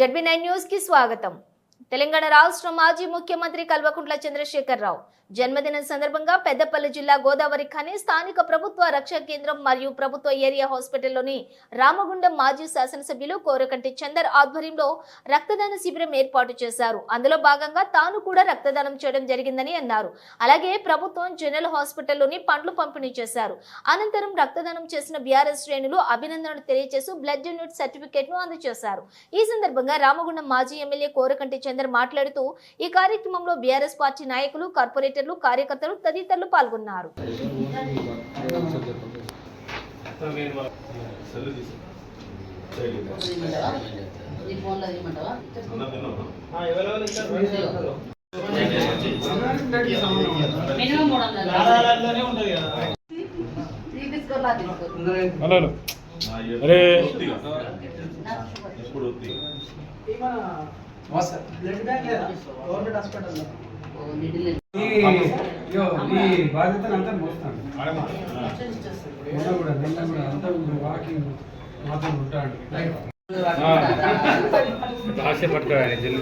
ZB nine news కి స్వాగతం తెలంగాణ రాష్ట్ర మాజీ ముఖ్యమంత్రి కల్వకుంట్ల చంద్రశేఖరరావు. జన్మదినం సందర్భంగా పెద్దపల్లి జిల్లా గోదావరి ఖని స్థానిక ప్రభుత్వ రక్షా కేంద్రం మరియు ప్రభుత్వ ఏరియా హాస్పిటల్లోని రామగుండం మాజీ శాసనసభ్యులు కోరకంటి చందర్ ఆధ్వర్యంలో రక్తదాన శిబిరం ఏర్పాటు చేశారు. అందులో భాగంగా తాను కూడా రక్తదానం చేయడం జరిగిందని అన్నారు. అలాగే ప్రభుత్వం జనరల్ హాస్పిటల్లోని పండ్లు పంపిణీ చేశారు. అనంతరం రక్తదానం చేసిన బీఆర్ఎస్ శ్రేణులు అభినందనలు తెలియజేస్తూ బ్లడ్ యూనిట్ సర్టిఫికేట్ను అందజేశారు. ఈ సందర్భంగా రామగుండం మాజీ ఎమ్మెల్యే కోరకంటి చందర్ మాట్లాడుతూ ఈ కార్యక్రమంలో బీఆర్ఎస్ పార్టీ నాయకులు కార్పొరేటర్లు కార్యకర్తలు తదితరులు పాల్గొన్నారు. ఈ ఫోన్లో బ్లడ్ బ్యాంక్ లేదా గవర్నమెంట్ హాస్పిటల్లో నిడిలే ఈ యో, ఈ బాధ్యతను అంతా మోస్తాను మొన్న కూడా నిన్న కూడా అంతా వాకింగ్ మాతో ఉంటాడు. ఆశ పట్టుకోవాలి జల్లి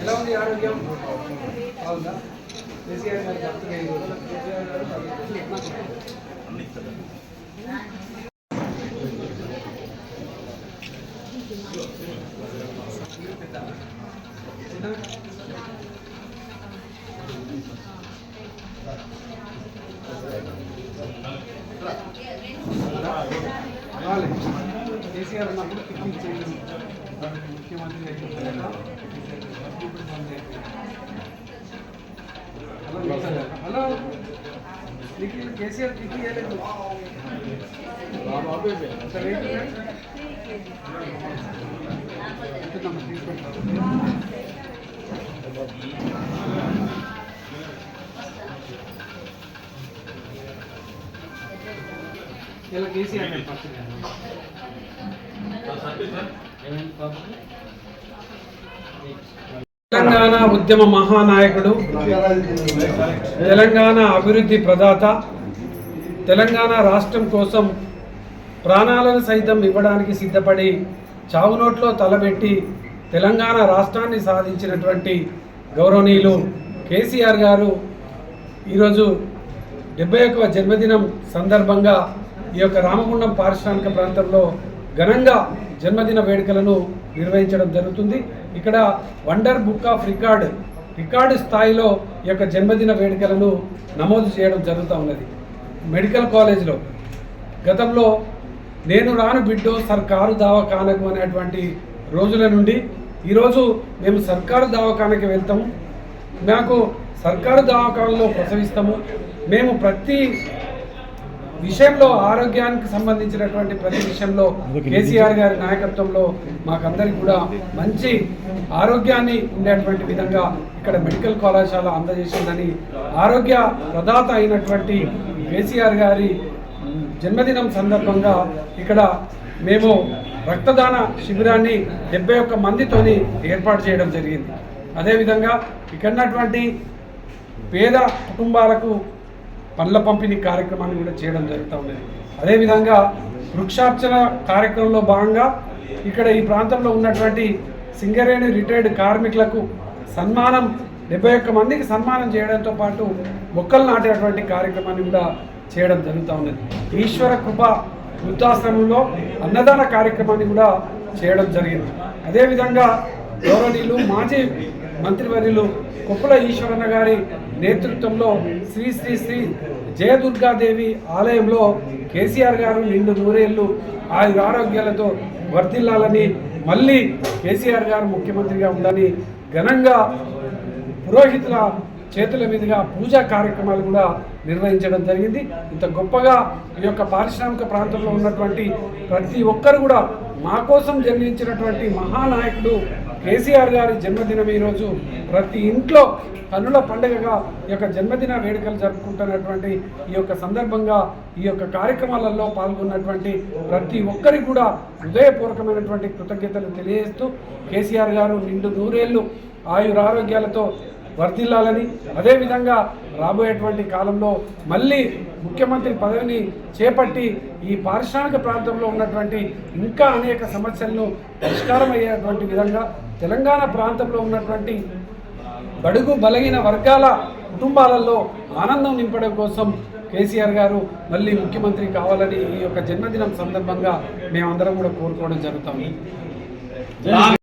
ఎలా ఉంది ఆరోగ్యం బాగుందా కేసీఆర్ గారి బర్త్డే ఈరోజు. కేసీఆర్ గారు రావాలి. కేసీఆర్ ఉన్నప్పుడు పిక్నిక్ చేయడం ముఖ్యమంత్రి అయిపోతారు హలో హలో నీకు కేసీఆర్ పిక్నిక్ చేయలేదు సరే, ఉంటుందమ్మా, తీసుకుంటాను. ఇలా కేసీఆర్ తెలంగాణ ఉద్యమ మహానాయకుడు తెలంగాణ అభివృద్ధి ప్రదాత తెలంగాణ రాష్ట్రం కోసం ప్రాణాలను సైతం ఇవ్వడానికి సిద్ధపడి చావునోట్లో తలబెట్టి తెలంగాణ రాష్ట్రాన్ని సాధించినటువంటి గౌరవనీయులు కేసీఆర్ గారు ఈరోజు డెబ్బై ఒక్కవ జన్మదినం సందర్భంగా ఈ యొక్క రామగుండం పారిశ్రామిక ప్రాంతంలో ఘనంగా జన్మదిన వేడుకలను నిర్వహించడం జరుగుతుంది. ఇక్కడ wonder book of record record స్థాయిలో ఈ యొక్క జన్మదిన వేడుకలను నమోదు చేయడం జరుగుతూ ఉన్నది. మెడికల్ కాలేజ్లో గతంలో నేను రాను బిడ్డో సర్కారు దవాఖానకు అనేటువంటి రోజుల నుండి ఈరోజు మేము సర్కారు దావఖానకి వెళ్తాము. మాకు సర్కారు దవాఖానలో ప్రసవిస్తాము. మేము ప్రతి విషయంలో ఆరోగ్యానికి సంబంధించినటువంటి ప్రతి విషయంలో కేసీఆర్ గారి నాయకత్వంలో మాకందరికి కూడా మంచి ఆరోగ్యాన్ని ఉండేటువంటి విధంగా ఇక్కడ మెడికల్ కళాశాల అందజేసిందని ఆరోగ్య ప్రదాత అయినటువంటి కేసీఆర్ గారి జన్మదినం సందర్భంగా ఇక్కడ మేము రక్తదాన శిబిరాన్ని డెబ్బై ఒక్క మందితోని ఏర్పాటు చేయడం జరిగింది. అదేవిధంగా ఇక్కడ ఉన్నటువంటి పేద కుటుంబాలకు పండ్ల పంపిణీ కార్యక్రమాన్ని కూడా చేయడం జరుగుతూ ఉన్నది. అదేవిధంగా వృక్షార్చన కార్యక్రమంలో భాగంగా ఇక్కడ ఈ ప్రాంతంలో ఉన్నటువంటి సింగరేణి రిటైర్డ్ కార్మికులకు సన్మానం డెబ్బై ఒక్క మందికి సన్మానం చేయడంతో పాటు మొక్కలు నాటేటువంటి కార్యక్రమాన్ని కూడా చేయడం జరుగుతూ ఉన్నది. ఈశ్వర కృప వృద్ధాశ్రమంలో అన్నదాన కార్యక్రమాన్ని కూడా చేయడం జరిగింది. అదేవిధంగా గౌరవనీయులు మాజీ మంత్రివర్యులు కొప్పుల ఈశ్వరన్న గారి నేతృత్వంలో శ్రీ శ్రీ శ్రీ జయదుర్గాదేవి ఆలయంలో కేసీఆర్ గారు నిండు నూరేళ్ళు ఆయుర ఆరోగ్యాలతో వర్ధిల్లాలని మళ్ళీ కేసీఆర్ గారు ముఖ్యమంత్రిగా ఉండాలని ఘనంగా పురోహితుల చేతుల మీదుగా పూజా కార్యక్రమాలు కూడా నిర్వహించడం జరిగింది. ఇంత గొప్పగా ఈ యొక్క పారిశ్రామిక ప్రాంతంలో ఉన్నటువంటి ప్రతి ఒక్కరు కూడా మా కోసం జన్మించినటువంటి మహానాయకుడు కేసీఆర్ గారి జన్మదినం ఈరోజు ప్రతి ఇంట్లో కనుల పండుగగా ఈ యొక్క జన్మదిన వేడుకలు జరుపుకుంటున్నటువంటి ఈ యొక్క సందర్భంగా ఈ యొక్క కార్యక్రమాలలో పాల్గొన్నటువంటి ప్రతి ఒక్కరికి కూడా హృదయపూర్వకమైనటువంటి కృతజ్ఞతలు తెలియజేస్తూ కేసీఆర్ గారు నిండు నూరేళ్ళు ఆయురారోగ్యాలతో వర్ధిల్లాలని అదేవిధంగా రాబోయేటువంటి కాలంలో మళ్ళీ ముఖ్యమంత్రి పదవిని చేపట్టి ఈ పారిశ్రామిక ప్రాంతంలో ఉన్నటువంటి ఇంకా అనేక సమస్యలను పరిష్కారం అయ్యేటువంటి విధంగా తెలంగాణ ప్రాంతంలో ఉన్నటువంటి బడుగు బలహీన వర్గాల కుటుంబాలలో ఆనందం నింపడం కోసం కేసీఆర్ గారు మళ్ళీ ముఖ్యమంత్రి కావాలని ఈ యొక్క జన్మదినం సందర్భంగా మేమందరం కూడా కోరుకోవడం జరుగుతుంది.